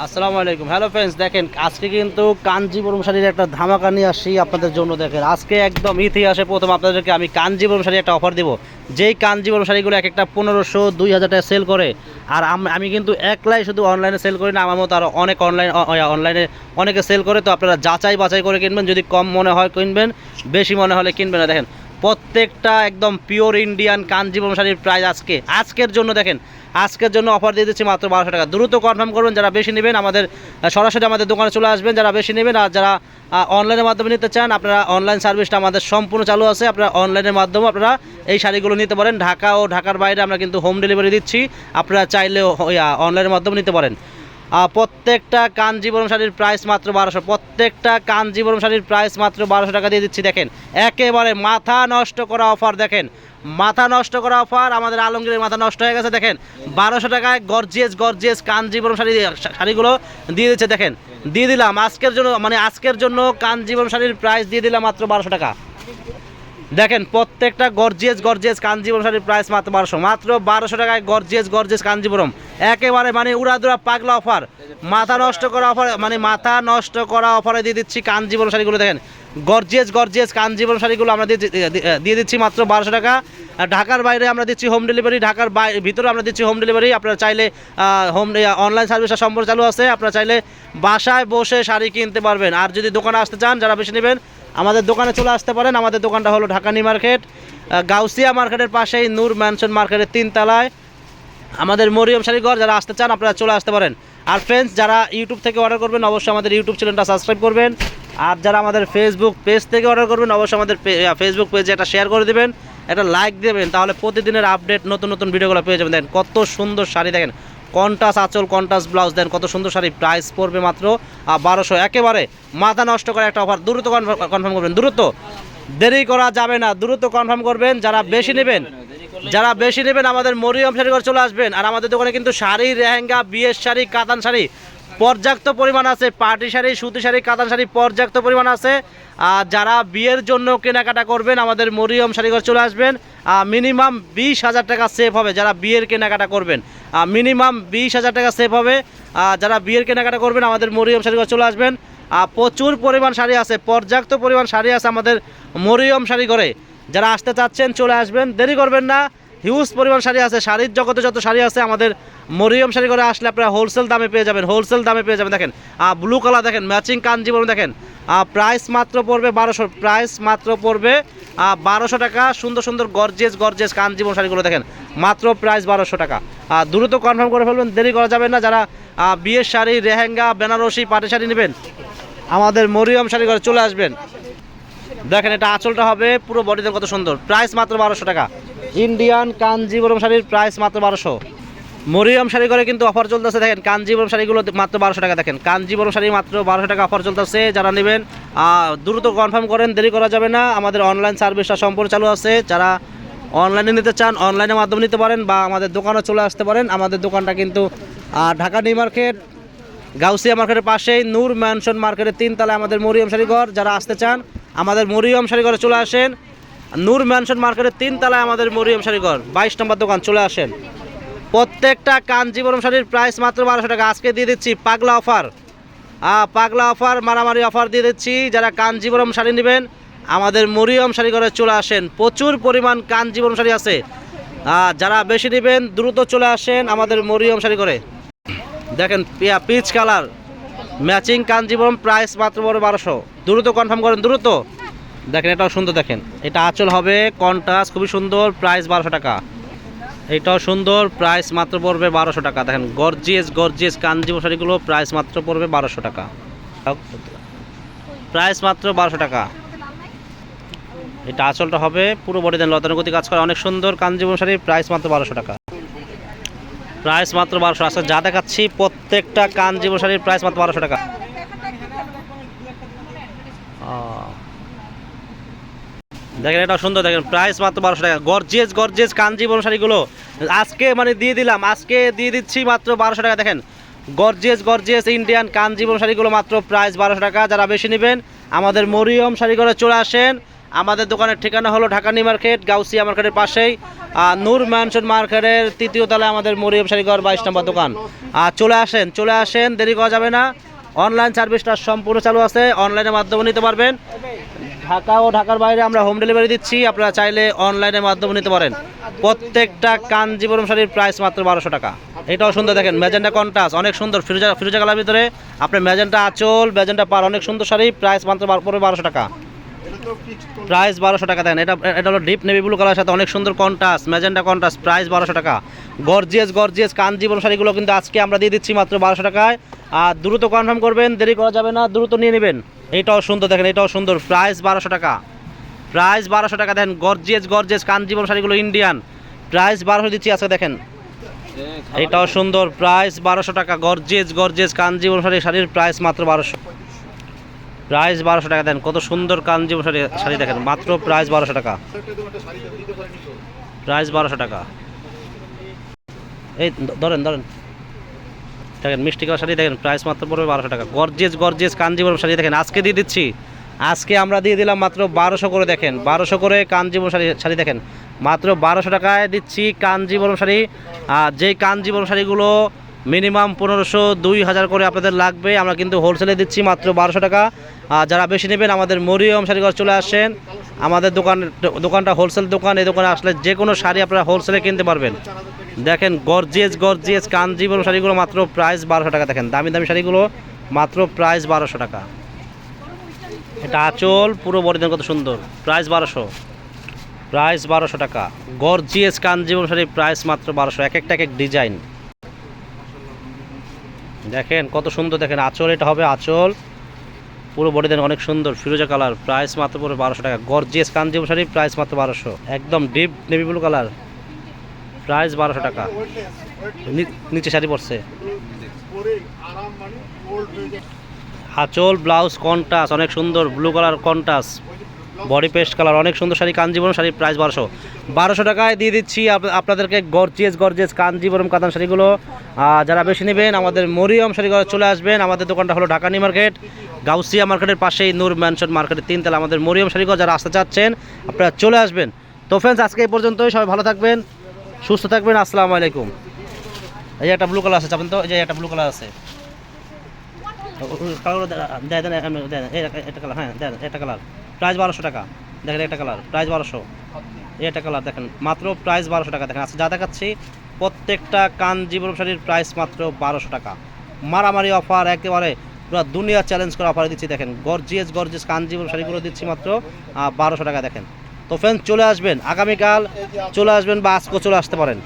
আসসালামু আলাইকুম। Hello friends দেখেন, আজকে কিন্তু কাঞ্জিবরম শাড়ির একটা ধামাকা নিয়ে আসছি আপনাদের জন্য দেখেন। আজকে একদম ইতিহাসে প্রথম আপনাদেরকে আমি কাঞ্জিবরম শাড়ি একটা অফার দিব। যেই কাঞ্জিবরম শাড়িগুলো এক একটা পনেরোশো দুই হাজার টাকা সেল করে, আর আম- কিন্তু একলাই শুধু অনলাইনে সেল করি না আমার মতো আরও অনেক অনলাইন অনলাইনে অনেকে সেল করে, তো আপনারা যাচাই বাছাই করে কিনবেন। যদি কম মনে হয় কিনবেন, বেশি মনে হলে কিনবেন না। দেখেন, প্রত্যেকটা একদম পিওর ইন্ডিয়ান কাঞ্জিবরম শাড়ির প্রাইস আজকে। আজকের জন্য দেখেন আজকের জন্য অফার দিয়ে দিচ্ছি মাত্র বারোশো টাকা। দ্রুত কনফার্ম করবেন যারা বেশি নেবেন, আমাদের সরাসরি আমাদের দোকানে চলে আসবেন, যারা বেশি নেবেন আর যারা অনলাইনের মাধ্যমে নিতে চান, আপনারা অনলাইন সার্ভিসটা আমাদের সম্পূর্ণ চালু আছে। আপনারা অনলাইনের মাধ্যমে আপনারা এই শাড়িগুলো নিতে পারেন। ঢাকা ও ঢাকার বাইরে আমরা কিন্তু হোম ডেলিভারি দিচ্ছি। আপনারা চাইলেও অনলাইনের মাধ্যমে নিতে পারেন। প্রত্যেকটা কাঞ্জিবরম শাড়ির প্রাইস মাত্র বারোশো। প্রত্যেকটা কাঞ্জিবরম শাড়ির প্রাইস মাত্র বারোশো টাকা দিয়ে দিচ্ছি, দেখেন। একেবারে মাথা নষ্ট করা অফার দেখেন। মাথা নষ্ট করা অফার আমাদের আলমগীরের মাথা নষ্ট হয়ে গেছে, দেখেন। বারোশো টাকায় গর্জিয়াস গর্জিয়াস কাঞ্জিবরম শাড়ি শাড়িগুলো দিয়ে দিচ্ছে, দেখেন। দিয়ে দিলাম। আজকের জন্য মানে আজকের জন্য কাঞ্জিবরম শাড়ির প্রাইস দিয়ে দিলাম মাত্র বারোশো টাকা। দেখেন, প্রত্যেকটা গর্জিয়াস গর্জিয়াস কাঞ্জিবরম শাড়ির প্রাইস মাত্র বারোশো। মাত্র বারোশো টাকায় গর্জিয়াস গর্জিয়াস কাঞ্জিবরম। একেবারে মানে উড়াদুরা পাগলা অফার মাথা নষ্ট করা অফার মানে মাথা নষ্ট করা অফারে দিয়ে দিচ্ছি কাঞ্জিবরম শাড়িগুলো, দেখেন। গর্জিয়াস গর্জিয়াস কাঞ্জিবরম শাড়িগুলো আমরা দিয়ে দিচ্ছি মাত্র বারোশো টাকা। ঢাকার বাইরে আমরা দিচ্ছি হোম ডেলিভারি ঢাকার ভিতরে আমরা দিচ্ছি হোম ডেলিভারি আপনারা চাইলে হোম অনলাইন সার্ভিসটা সম্পর্ক চালু আছে। আপনারা চাইলে বাসায় বসে শাড়ি কিনতে পারবেন। আর যদি দোকানে আসতে চান, যারা বেশি নেবেন আমাদের দোকানে চলে আসতে পারেন। আমাদের দোকানটা হলো ঢাকানি মার্কেট। গাউসিয়া মার্কেটের পাশেই নূর ম্যানশন মার্কেটের তিনতলায়। আমাদের মরিয়ম শাড়িঘর যারা আসতে চান, আপনারা চলে আসতে পারেন। আর ফ্রেন্ডস যারা ইউটিউব থেকে অর্ডার করবেন, অবশ্যই আমাদের ইউটিউব চ্যানেলটা সাবস্ক্রাইব করবেন। আর যারা আমাদের ফেসবুক পেজ থেকে অর্ডার করবেন, অবশ্যই আমাদের ফেসবুক পেজে একটা শেয়ার করে দেবেন। একটা লাইক দেবেন, তাহলে প্রতিদিনের আপডেট নতুন নতুন ভিডিওগুলো পেয়ে যাবেন। দেখেন কত সুন্দর শাড়ি, দেখেন। কন্টাস আঁচল, কন্টাস ব্লাউজ দেন, কত সুন্দর শাড়ি প্রাইস পড়বে মাত্র বারোশো। একেবারে মাথা নষ্ট করে একটা অফার দ্রুত কনফার্ম করবেন, দ্রুত। দেরি করা যাবে না, দ্রুত কনফার্ম করবেন, যারা বেশি নেবেন, যারা বেশি নেবেন, আমাদের মরিয়ম শাড়ি ঘর চলে আসবেন, আর আমাদের দোকানে কিন্তু শাড়ি, লেহেঙ্গা, বিয়ের শাড়ি, কাতান শাড়ি, পর্যাপ্ত পরিমাণ আছে পার্টি শাড়ি, সুতি শাড়ি, কাতান শাড়ি, পর্যাপ্ত পরিমাণ আছে। আর যারা বিয়ের জন্য কেনাকাটা করবেন, আমাদের মরিয়ম শাড়ি ঘর চলে আসবেন। মিনিমাম বিশ হাজার টাকা সেভ হবে যারা বিয়ের কেনাকাটা করবেন। মিনিমাম বিশ হাজার টাকা সেভ হবে, আর যারা বিয়ের কেনাকাটা করবেন, আমাদের মরিয়ম শাড়ি ঘর চলে আসবেন। প্রচুর পরিমাণ শাড়ি আছে, পর্যাপ্ত পরিমাণ শাড়ি আছে আমাদের মরিয়ম শাড়ি ঘরে যারা আসতে চাচ্ছেন, চলে আসবেন। দেরি করবেন না। হিউজ পরিমাণ শাড়ি আছে, শাড়ির জগতে যত শাড়ি আছে, আমাদের মরিয়ম শাড়ি করে আসলে আপনারা হোলসেল দামে পেয়ে যাবেন হোলসেল দামে পেয়ে যাবেন। দেখেন ব্লু কালার দেখেন ম্যাচিং কাঞ্জিবরম দেখেন প্রাইস মাত্র পড়বে বারোশো প্রাইস মাত্র পড়বে বারোশো টাকা, সুন্দর সুন্দর গর্জেস গর্জেস কাঞ্জিবরম শাড়িগুলো, দেখেন, মাত্র প্রাইস বারোশো টাকা। দ্রুত কনফার্ম করে ফেলবেন, দেরি করা যাবে না, যারা বিয়ের শাড়ি রেহেঙ্গা বেনারসি, পাটি শাড়ি নেবেন, আমাদের মরিয়ম শাড়ি ঘরে চলে আসবেন। দেখেন, এটা আঁচলটা হবে, পুরো বডিতে কত সুন্দর প্রাইস মাত্র বারোশো টাকা। ইন্ডিয়ান কাঞ্জিবরম শাড়ির প্রাইস মাত্র বারোশো। মরিয়ম শাড়ি করে কিন্তু অফার চলতেছে। দেখেন কাঞ্জিবরম শাড়িগুলো মাত্র বারোশো টাকা। দেখেন কাঞ্জিবরম শাড়ি মাত্র বারোশো টাকা অফার চলতেছে। যারা নেবেন দ্রুত কনফার্ম করেন, দেরি করা যাবে না। আমাদের অনলাইন সার্ভিসটা সম্পূর্ণ চালু আছে। যারা অনলাইনে নিতে চান অনলাইনের মাধ্যমে নিতে পারেন বা আমাদের দোকানে চলে আসতে পারেন। আমাদের দোকানটা কিন্তু ঢাকা নিউ মার্কেট, গাউসিয়া মার্কেটের পাশেই, নূর ম্যানশন মার্কেটের তিনতলায় আমাদের মরিয়ম শাড়িঘর। যারা আসতে চান, আমাদের মরিয়ম শাড়িঘরে চলে আসেন। নূর ম্যানশন মার্কেটের তিনতলায় আমাদের মরিয়ম শাড়িঘর বাইশ নম্বর দোকান, চলে আসেন। প্রত্যেকটা কাঞ্জিবরম শাড়ির প্রাইস মাত্র বারোশো টাকা। আজকে দিয়ে দিচ্ছি পাগলা অফার পাগলা অফার মারামারি অফার দিয়ে দিচ্ছি। যারা কাঞ্জিবরম শাড়ি নেবেন, আমাদের মরিয়ম শাড়ি ঘরে চলে আসেন। প্রচুর পরিমাণ কাঞ্জিবরম শাড়ি আছে। যারা বেশি নেবেন, দ্রুত চলে আসেন আমাদের মরিয়ম শাড়ি ঘরে। দেখেন peach colour matching Kanjivaram price মাত্র বড় বারোশো। দ্রুত কনফার্ম করেন, দ্রুত। দেখেন, এটাও সুন্দর দেখেন। এটা আঁচল হবে কন্টাস খুবই সুন্দর প্রাইস বারোশো টাকা। এটাও সুন্দর প্রাইস মাত্র পড়বে বারোশো টাকা। দেখেন গর্জিয়াস গর্জিয়াস কাঞ্জিবরম শাড়িগুলো প্রাইস মাত্র পড়বে বারোশো টাকা। প্রাইস মাত্র বারোশো টাকা। এটা আঁচলটা হবে, পুরো বডি দেন লতানুগতি কাজ করে, অনেক সুন্দর কাঞ্জিবরম শাড়ির প্রাইস মাত্র বারোশো টাকা। প্রাইস মাত্র বারোশো আচ্ছা যা দেখাচ্ছি, প্রত্যেকটা কাঞ্জিবরম শাড়ির প্রাইস মাত্র বারোশো টাকা। দেখেন এটা সুন্দর, দেখেন প্রাইস মাত্র বারোশো টাকা। গর্জেস গর্জেস কাঞ্জিবরম শাড়িগুলো। আজকে মানে দিয়ে দিলাম, আজকে দিয়ে দিচ্ছি মাত্র বারোশো টাকা। দেখেন গর্জেস গর্জেস ইন্ডিয়ান কাঞ্জিবরম শাড়িগুলো মাত্র প্রাইস বারোশো টাকা। যারা বেশি নেবেন, আমাদের মরিয়ম শাড়িঘরে চলে আসেন। আমাদের দোকানের ঠিকানা হলো ঢাকা নিউ মার্কেট, গাউসিয়া মার্কেটের পাশেই। নূর ম্যানশন মার্কেটের তৃতীয় তলায় আমাদের মরিয়ম শাড়িঘর বাইশ নম্বর দোকান। আর চলে আসেন চলে আসেন, দেরি করা যাবে না। অনলাইন সার্ভিসটা সম্পূর্ণ চালু আছে অনলাইনের মাধ্যমে নিতে পারবেন। ঢাকা ও ঢাকার বাইরে আমরা হোম ডেলিভারি দিচ্ছি। আপনারা চাইলে অনলাইনের মাধ্যমে নিতে পারেন। প্রত্যেকটা কাঞ্জিবরম শাড়ির প্রাইস মাত্র বারোশো টাকা। এটাও সুন্দর দেখেন ম্যাজেন্টা কন্টাস অনেক সুন্দর ফিরোজা ফিরোজা কালার ভিতরে। আপনার ম্যাজেন্টা আঁচল ম্যাজেন্টা পার, অনেক সুন্দর শাড়ি প্রাইস মাত্র বারোশো টাকা। প্রাইস বারোশো টাকা দেন এটা এটা হলো ডিপ নেভি ব্লু কালার সাথে অনেক সুন্দর কন্টাস ম্যাজেন্টা কন্টাস প্রাইস বারোশো টাকা। গর্জিয়াস গর্জিয়াস কাঞ্জিবরম শাড়িগুলো কিন্তু আজকে আমরা দিয়ে দিচ্ছি মাত্র বারোশো টাকায়। আর দ্রুত কনফার্ম করবেন, দেরি করা যাবে না, দ্রুত নিয়ে নেবেন। এটাও সুন্দর, দেখেন, এটাও সুন্দর। প্রাইস বারোশো টাকা। প্রাইস বারোশো টাকা দেন গর্জিয়াস গর্জিয়াস কাঞ্জিবরম শাড়িগুলো ইন্ডিয়ান প্রাইস বারোশো দিচ্ছি আজকে, দেখেন। এটাও সুন্দর, প্রাইস বারোশো টাকা, গর্জিয়াস গর্জিয়াস কাঞ্জিবরম শাড়ি, শাড়ির প্রাইস মাত্র বারোশো। প্রাইস বারোশো টাকা দেন কত সুন্দর কাঞ্জিবরম শাড়ি শাড়ি, দেখেন, মাত্র প্রাইস বারোশো টাকা। প্রাইস বারোশো টাকা। এই ধরেন ধরেন। দেখেন মিষ্টি কালার শাড়ি, দেখেন প্রাইস মাত্র পড়বে বারোশো টাকা। গর্জিয়াস গর্জিয়াস কাঞ্জিবরম শাড়ি, দেখেন, আজকে দিয়ে দিচ্ছি। আজকে আমরা দিয়ে দিলাম মাত্র বারোশো করে, দেখেন, বারোশো করে কাঞ্জিবরম শাড়ি শাড়ি দেখেন, মাত্র বারোশো টাকায় দিচ্ছি কাঞ্জিবরম শাড়ি। আর যেই কাঞ্জিবরম শাড়িগুলো মিনিমাম পনেরোশো, দুই হাজার করে আপনাদের লাগবে, আমরা কিন্তু হোলসেলে দিচ্ছি মাত্র বারোশো টাকা। আর যারা বেশি নেবেন, আমাদের মরিয়ম শাড়িঘর চলে আসেন। আমাদের দোকান, দোকানটা হোলসেল দোকান, এই দোকানে আসলে যে কোনো শাড়ি আপনারা হোলসেলে কিনতে পারবেন। দেখেন গর্জিয়াস গর্জিয়াস কাঞ্জিবরম শাড়িগুলো মাত্র প্রাইস বারোশো টাকা। দেখেন, দামি দামি শাড়িগুলো মাত্র প্রাইস বারোশো টাকা। এটা আঁচল, পুরো বডিদের কত সুন্দর। প্রাইস বারোশো। প্রাইস বারোশো টাকা। গর্জিয়াস কাঞ্জিবরম শাড়ির প্রাইস মাত্র বারোশো। এক একটা এক এক ডিজাইন দেখেন, কত সুন্দর, দেখেন, আঁচল, এটা হবে আঁচল। পুরো বডি দেন অনেক সুন্দর ফিরোজা কালার প্রাইস মাত্র পুরো বারোশো টাকা। গর্জিয়াস কাঞ্জিবরম শাড়ি প্রাইস মাত্র বারোশো। একদম deep navy blue colour price বারোশো টাকা। নিচে শাড়ি পড়ছে আঁচল ব্লাউজ কন্টাস অনেক সুন্দর blue colour contrast body paste colour অনেক সুন্দর শাড়ি কাঞ্জিবরম শাড়ির প্রাইস বারোশো। বারোশো টাকায় দিয়ে দিচ্ছি আপ- আপনাদেরকে গর্জিয়াস গর্জিয়াস কাঞ্জিবরম কাতান শাড়িগুলো। যারা বেশি নেবেন, আমাদের মরিয়ম শাড়িগুলো চলে আসবেন। আমাদের দোকানটা হলো ঢাকা নিউ মার্কেট। গাউসিয়া মার্কেটের পাশেই নূর ম্যানশন মার্কেটের তিনতলা আমাদের মরিয়ম শাড়িগুলো যারা আসতে চাচ্ছেন, আপনারা চলে আসবেন। তো ফ্রেন্ডস আজকে এই পর্যন্তই, সবাই ভালো থাকবেন, সুস্থ থাকবেন, আসসালামু আলাইকুম। এই যে একটা ব্লু কালার আছে, চাপেন তো, এই যে একটা ব্লু কালার আছে। কালার দেন দেন দেন একটা কালার হ্যাঁ দেন, একটা কালার প্রাইস বারোশো টাকা। দেখেন একটা কালার প্রাইস বারোশো। একটা কালার দেখেন, মাত্র প্রাইস বারোশো টাকা। দেখেন আচ্ছা যা দেখাচ্ছি, প্রত্যেকটা কাঞ্জিবরম শাড়ির প্রাইস মাত্র বারোশো টাকা। মারামারি অফার একেবারে পুরো দুনিয়া চ্যালেঞ্জ করে অফার দিচ্ছি, দেখেন গর্জিয়াস গর্জিয়াস কাঞ্জিবরম শাড়িগুলো দিচ্ছি মাত্র বারোশো টাকা, দেখেন। তো ফ্রেন্ড চলে আসবেন, আগামীকাল চলে আসবেন বা আজকেও চলে আসতে পারেন।